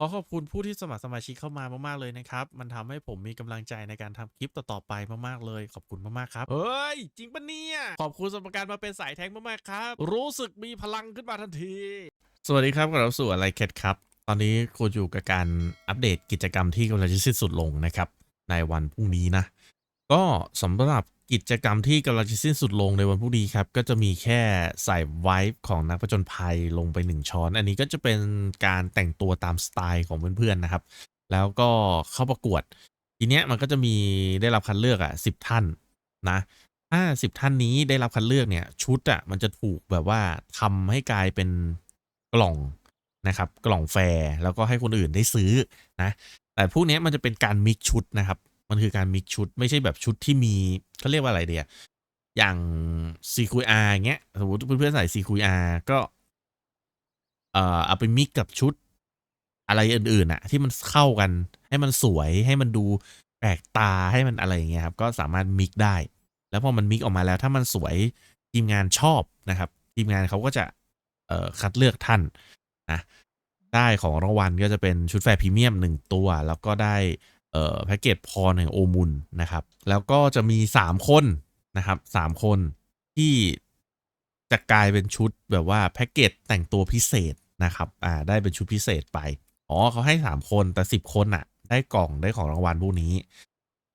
ขอขอบคุณผู้ที่สมัครสมาชิกเข้ามามากๆเลยนะครับ มันทำให้ผมมีกำลังใจในการทำคลิปต่อๆไปมากๆเลย ขอบคุณมากๆครับ เฮ้ย จริงปะเนี่ย ขอบคุณสำหรับการมาเป็นสายแทงมากๆครับ รู้สึกมีพลังขึ้นมาทันที สวัสดีครับกลับสู่อะไรเคดครับ ตอนนี้คุณอยู่กับการอัปเดตกิจกรรมที่กำลังจะสิ้นสุดลงนะครับ ในวันพรุ่งนี้นะ ก็สำหรับ กิจกรรมที่กำลังจะสิ้นสุดลงในวันพรุ่งนี้ครับ ก็จะมีแค่ใส่ไวฟ์ของนักผจญภัยลงไป 1 ช้อน อันนี้ก็จะเป็นการแต่งตัวตามสไตล์ของเพื่อนๆนะครับ แล้วก็เข้าประกวด ทีเนี้ยมันก็จะมีได้รับคัดเลือกอะสิบท่านนะถ้าสิบท่านนี้ได้รับคัดเลือกเนี่ย ชุดอะมันจะถูกแบบว่าทำให้กลายเป็นกล่องนะครับ กล่องแฟร์แล้วก็ให้คนอื่นได้ซื้อนะแต่พวกนี้มันจะเป็นการมิกชุดนะครับ มันคือการมิกชุด ไม่ใช่แบบชุดที่มีเขาเรียกว่าอะไรเดียอย่างซีคุยอาเงี้ยสมมติเพื่อนๆใส่ซีคุยอาก็เอ่อเอาไปมิกกับชุดอะไรอื่นๆอะที่มันเข้ากัน ให้มันสวยให้มันดูแปลกตาให้มันอะไรอย่างเงี้ยครับ ก็สามารถมิกได้ แล้วพอมันมิกออกมาแล้ว ถ้ามันสวยทีมงานชอบนะครับ ทีมงานเขาก็จะเอ่อคัดเลือกท่านนะได้ของรางวัลก็จะเป็นชุดแฟร์พรีเมียมหนึ่งตัว แล้วก็ได้ เอ่อแพ็กเกจพรแห่งโอมุนนะครับ แล้วก็จะมีสามคนนะครับสามคนที่จะกลายเป็นชุดแบบว่าแพ็กเกจแต่งตัวพิเศษนะครับอ่าได้เป็นชุดพิเศษไปอ๋อเขาให้สามคนแต่สิบคนอะได้กล่องได้ของรางวัลพวกนี้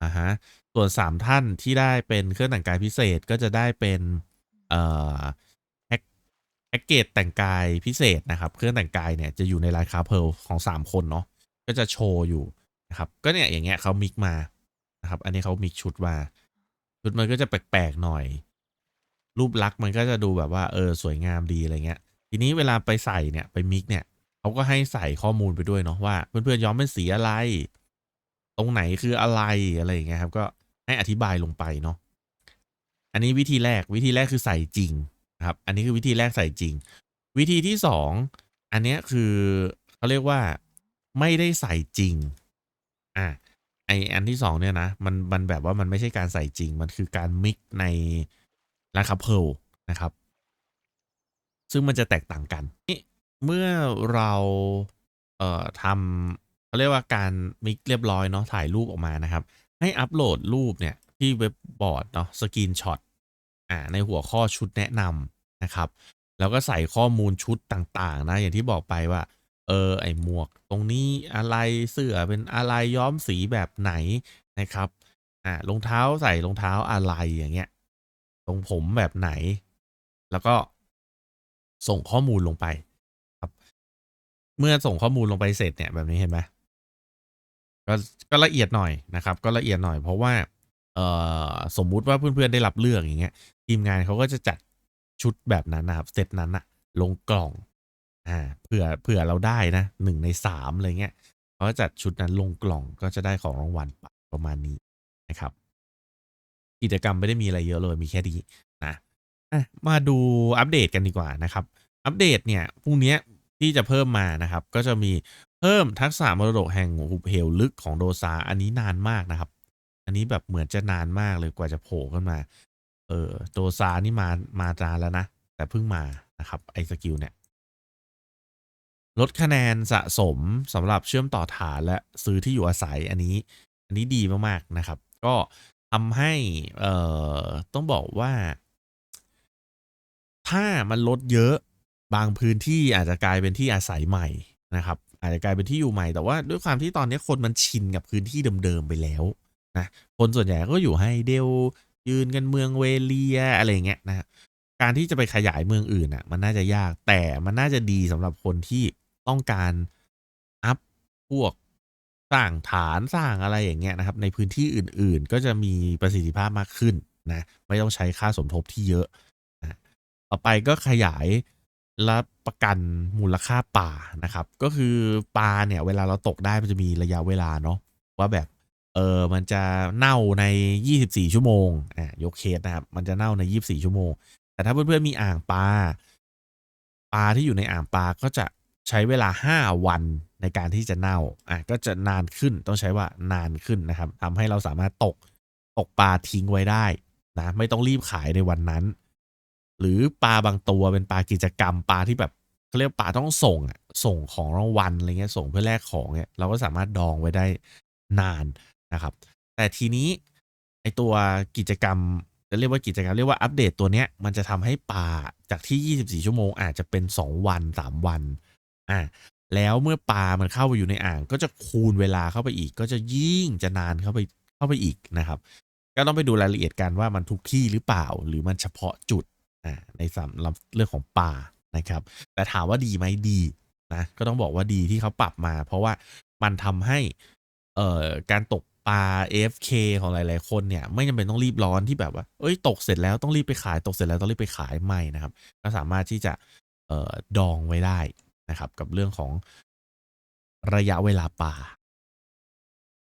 อ่าฮะส่วนสามท่านที่ได้เป็นเครื่องแต่งกายพิเศษก็จะได้เป็นเอ่อแพ็กแพ็กเกจแต่งกายพิเศษนะครับ เครื่องแต่งกายเนี่ยจะอยู่ในรายคาเพลของสามคนเนาะก็จะโชว์อยู่ นะครับ ก็เนี่ยอย่างเงี้ยเขามิกมานะครับ อันนี้เขามิกชุดมาชุดมันก็จะแปลกๆหน่อย รูปลักษณ์มันก็จะดูแบบว่าเออสวยงามดีอะไรเงี้ย ทีนี้เวลาไปใส่เนี่ยไปมิกเนี่ยเขาก็ให้ใส่ข้อมูลไปด้วยเนาะว่า เพื่อนๆย้อมเป็นสีอะไร ตรงไหนคืออะไรอะไรอย่างเงี้ยครับ ก็ให้อธิบายลงไปเนาะอันนี้วิธีแรกวิธีแรกคือใส่จริงครับ อันนี้คือวิธีแรกใส่จริง วิธีที่สองอันเนี้ยคือเขาเรียกว่าไม่ได้ใส่จริง อะไออันที่สองเนี่ยนะมันมันแบบว่ามันไม่ใช่การใส่จริง มันคือการมิกในราคาเพลนะครับ ซึ่งมันจะแตกต่างกันนี่เมื่อเราเอ่อทำเขาเรียกว่าการมิกเรียบร้อยเนาะถ่ายรูปออกมานะครับ ให้อัปโหลดรูปเนี่ยที่เว็บบอร์ดเนาะสกรีนช็อตอ่าในหัวข้อชุดแนะนำนะครับ แล้วก็ใส่ข้อมูลชุดต่างๆนะอย่างที่บอกไปว่า เออ ไอหมวก ตรงนี้อะไรเสื้อเป็นอะไรย้อมสีแบบไหนนะครับ อ่ารองเท้าใส่รองเท้าอะไรอย่างเงี้ยตรงผมแบบไหน แล้วก็ส่งข้อมูลลงไปครับ เมื่อส่งข้อมูลลงไปเสร็จเนี่ยแบบนี้เห็นไหมก็ก็ละเอียดหน่อยนะครับ ก็ละเอียดหน่อยเพราะว่าเอ่อสมมุติว่าเพื่อนๆได้รับเลือกอย่างเงี้ย ทีมงานเขาก็จะจัดชุดแบบนั้นนะครับเซตนั้นอะลงกล่อง อ่าเผื่อเผื่อเราได้นะหนึ่งในสามอะไรเงี้ยเขาจัดชุดนั้นลงกล่องก็จะได้ของรางวัลไปประมาณนี้นะครับ กิจกรรมไม่ได้มีอะไรเยอะเลยมีแค่นี้นะอะมาดูอัปเดตกันดีกว่านะครับ อัปเดตเนี่ยพรุ่งนี้ที่จะเพิ่มมานะครับ ก็จะมีเพิ่มทักษะมรดกแห่งหุบเหวลึกของโดซาอันนี้นานมากนะครับ อันนี้แบบเหมือนจะนานมากเลยกว่าจะโผล่ขึ้นมา เออโดซานี่มามานานแล้วนะ แต่เพิ่งมานะครับไอสกิลเนี่ย ลดคะแนนสะสมสำหรับเชื่อมต่อฐานและซื้อที่อยู่อาศัยอันนี้ อันนี้ดีมากๆนะครับ ก็ทำให้เอ่อต้องบอกว่า ถ้ามันลดเยอะบางพื้นที่อาจจะกลายเป็นที่อาศัยใหม่นะครับ อาจจะกลายเป็นที่อยู่ใหม่แต่ว่าด้วยความที่ตอนนี้คนมันชินกับพื้นที่เดิมๆไปแล้วนะคนส่วนใหญ่ก็อยู่ให้เดลยืนกันเมืองเวเลียอะไรเงี้ยนะการที่จะไปขยายเมืองอื่นอะ มันน่าจะยากแต่มันน่าจะดีสำหรับคนที่ ต้องการอัพพวกสร้างฐานสร้างอะไรอย่างเงี้ยนะครับ ในพื้นที่อื่นๆ ก็จะมีประสิทธิภาพมากขึ้นนะไม่ต้องใช้ค่าสมทบที่เยอะนะต่อไปก็ขยายรับประกันมูลค่าป่านะครับ ก็คือปลาเนี่ย เวลาเราตกได้มันจะมีระยะเวลาเนาะว่าแบบเออมันจะเน่าใน 24 ชั่วโมงอะยกเคสนะครับ มันจะเน่าใน 24 ชั่วโมง แต่ถ้าเพื่อนๆมีอ่างปลาปลาที่อยู่ในอ่างปลาก็จะ ใช้เวลา 5 วันในการที่จะเน่าอะก็จะนานขึ้นต้องใช้ว่านานขึ้นนะครับทำให้เราสามารถตกตกปลาทิ้งไว้ได้นะไม่ต้องรีบขายในวันนั้น หรือปลาบางตัวเป็นปลากิจกรรมปลาที่แบบเขาเรียกป่าต้องส่งอะส่งของรางวัลอะไรเงี้ยส่งเพื่อแลกของเนี่ยเราก็สามารถดองไว้ได้นานนะครับ แต่ทีนี้ไอตัวกิจกรรมจะเรียกว่ากิจกรรมเรียกว่าอัปเดตตัวเนี้ยมันจะทำให้ป่าจากที่ 24 ชั่วโมงอาจจะเป็น 2 วัน 3 วัน อ่าแล้วเมื่อปลามันเข้าไปอยู่ในอ่าง ก็จะคูณเวลาเข้าไปอีก ก็จะยิ่งจะนานเข้าไปเข้าไปอีกนะครับ ก็ต้องไปดูรายละเอียดกันว่ามันทุกที่หรือเปล่า หรือมันเฉพาะจุดอ่าในสำหรับเรื่องของป่านะครับ แต่ถามว่าดีไหมดีนะก็ต้องบอกว่าดีที่เขาปรับมา เพราะว่ามันทำให้เอ่อการตกปลา AFK ของหลาย ๆ คนเนี่ย ไม่จำเป็นต้องรีบร้อนที่แบบว่า เอ้ยตกเสร็จแล้วต้องรีบไปขายตกเสร็จแล้วต้องรีบไปขายไม่นะครับ ก็สามารถที่จะเอ่อดองไว้ได้ นะครับ กับเรื่องของระยะเวลาป่า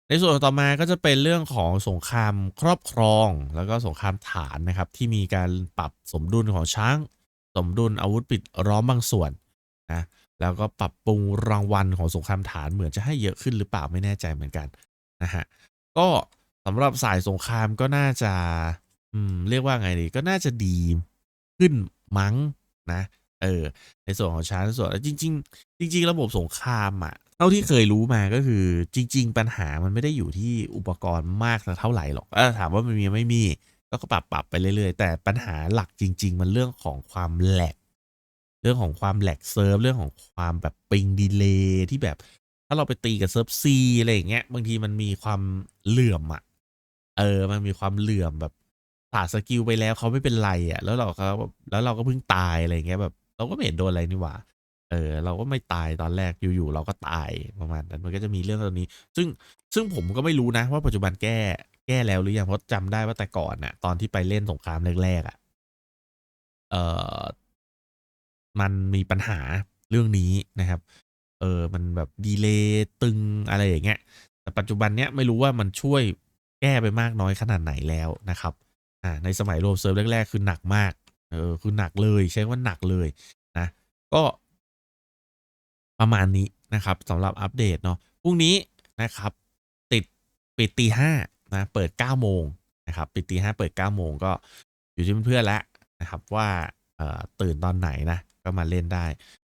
ในส่วนต่อมาก็จะเป็นเรื่องของสงครามครอบครอง แล้วก็สงครามฐานนะครับ ที่มีการปรับสมดุลของช้าง สมดุลอาวุธปิดล้อมบางส่วนนะแล้วก็ปรับปรุงรางวัลของสงครามฐานเหมือนจะให้เยอะขึ้นหรือเปล่าไม่แน่ใจเหมือนกันนะฮะก็สำหรับสายสงครามก็น่าจะ อืม เรียกว่าไงดี ก็น่าจะดีขึ้นมั้งนะ เออ ในส่วนของช้างในส่วนจริง ๆ จริง ๆ ระบบสงครามอะเท่าที่เคยรู้มาก็คือจริง ๆ ปัญหามันไม่ได้อยู่ที่อุปกรณ์มากสักเท่าไหร่หรอกอถามว่ามันมีไม่มี ก็ปรับปรับไปเรื่อยๆ แต่ปัญหาหลักจริง ๆ มันเรื่องของความแหลกเรื่องของความแหลกเซิร์ฟเรื่องของความแบบปิงดีเลย์ที่แบบ ถ้าเราไปตีกับเซิร์ฟซีอะไรอย่างเงี้ยบางทีมันมีความเหลื่อมอะเออ มันมีความเหลื่อมแบบสาสกิลไปแล้วเขาไม่เป็นไรอะ แล้วเราก็แล้วเราก็เพิ่งตายอะไรอย่างเงี้ยแบบ เราก็ไม่เห็นโดนอะไรนี่หว่า เออ เราก็ไม่ตายตอนแรกอยู่ๆเราก็ตายประมาณนั้นมันก็จะมีเรื่องตรงนี้ ซึ่งซึ่งผมก็ไม่รู้นะ ว่าปัจจุบันแก้แก้แล้วหรือยังเพราะจำได้ว่าแต่ก่อนน่ะ ตอนที่ไปเล่นสงครามแรกๆอะเออมันมีปัญหาเรื่องนี้นะครับ เออ มันแบบดีเลย์ตึงอะไรอย่างเงี้ย แต่ปัจจุบันเนี้ยไม่รู้ว่ามันช่วยแก้ไปมากน้อยขนาดไหนแล้วนะครับ อ่า ในสมัยโรมเซิร์ฟแรก ๆ คือหนักมาก เออคือหนักเลยใช้ว่าหนักเลยนะ ก็ประมาณนี้นะครับสำหรับอัปเดตเนาะพรุ่งนี้นะครับ ติดปิดตีห้านะเปิด9ก้าโมงนะครับปิดตีห้าเปิด9ก้าโมงก็อยู่ที่เพื่อนๆแล้วนะครับว่าเอ่อตื่นตอนไหนนะก็มาเล่นได้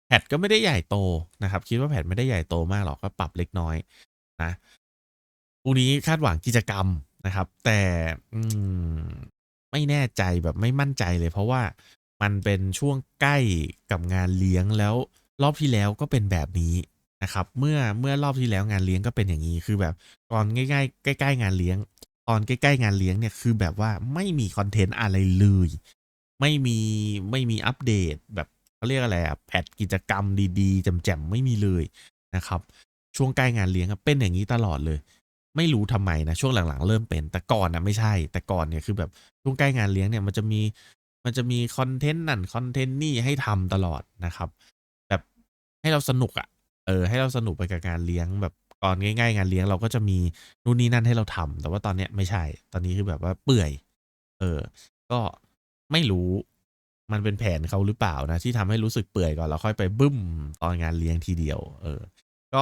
แพทก็ไม่ได้ใหญ่โตนะครับ คิดว่าแพทไม่ได้ใหญ่โตมากหรอกก็ปรับเล็กน้อยนะพรุ่งนี้คาดหวังกิจกรรมนะครับ แต่อืม ไม่แน่ใจแบบไม่มั่นใจเลย เพราะว่ามันเป็นช่วงใกล้กับงานเลี้ยงแล้วรอบที่แล้วก็เป็นแบบนี้นะครับ เมื่อเมื่อรอบที่แล้วงานเลี้ยงก็เป็นอย่างนี้คือแบบตอนใกล้ๆใกล้ๆงานเลี้ยง ตอนใกล้ๆงานเลี้ยงเนี่ยคือแบบว่าไม่มีคอนเทนต์อะไรเลย ไม่มีไม่มีอัปเดตแบบเขาเรียกอะไรอะแพทกิจกรรมดีๆแจ่มๆไม่มีเลยนะครับ ช่วงใกล้งานเลี้ยงเป็นอย่างนี้ตลอดเลย ไม่รู้ทำไมนะช่วงหลังๆ เริ่มเป็นแต่ก่อนนะไม่ใช่ แต่ก่อนเนี่ยคือแบบช่วงใกล้งานเลี้ยงเนี่ยมันจะมีมันจะมีคอนเทนต์นั่นคอนเทนต์นี่ให้ทำตลอดนะครับ แบบให้เราสนุกอะ่ะเออให้เราสนุกไปกับการเลี้ยงแบบก่อนง่าย ๆ งานเลี้ยงเราก็จะมีนู่นนี่นั่นให้เราทำแต่ว่าตอนเนี้ยไม่ใช่ ตอนนี้คือแบบว่าเปื่อย เออ ก็ไม่รู้มันเป็นแผนเขาหรือเปล่านะ ที่ทำให้รู้สึกเปื่อยก่อนแล้วค่อยไปบึ้มตอนงานเลี้ยงทีเดียว เออ ก็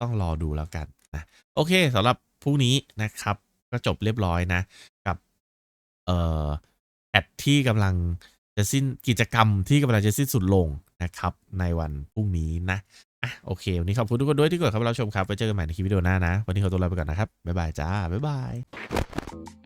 ต้องรอดูแล้วกัน นะโอเคสำหรับพรุ่งนี้นะครับ ก็จบเรียบร้อยนะ กับเอ่อแอดที่กำลังจะสิ้นกิจกรรมที่กำลังจะสิ้นสุดลงนะครับ ในวันพรุ่งนี้นะอะโอเค วันนี้ขอบคุณทุกคนด้วยที่กดเข้ามารับชมครับไว้เจอกันใหม่ในคลิปวิดีโอหน้านะ วันนี้ขอตัวลาไปก่อนนะครับ บ๊ายบายจ้า บ๊ายบาย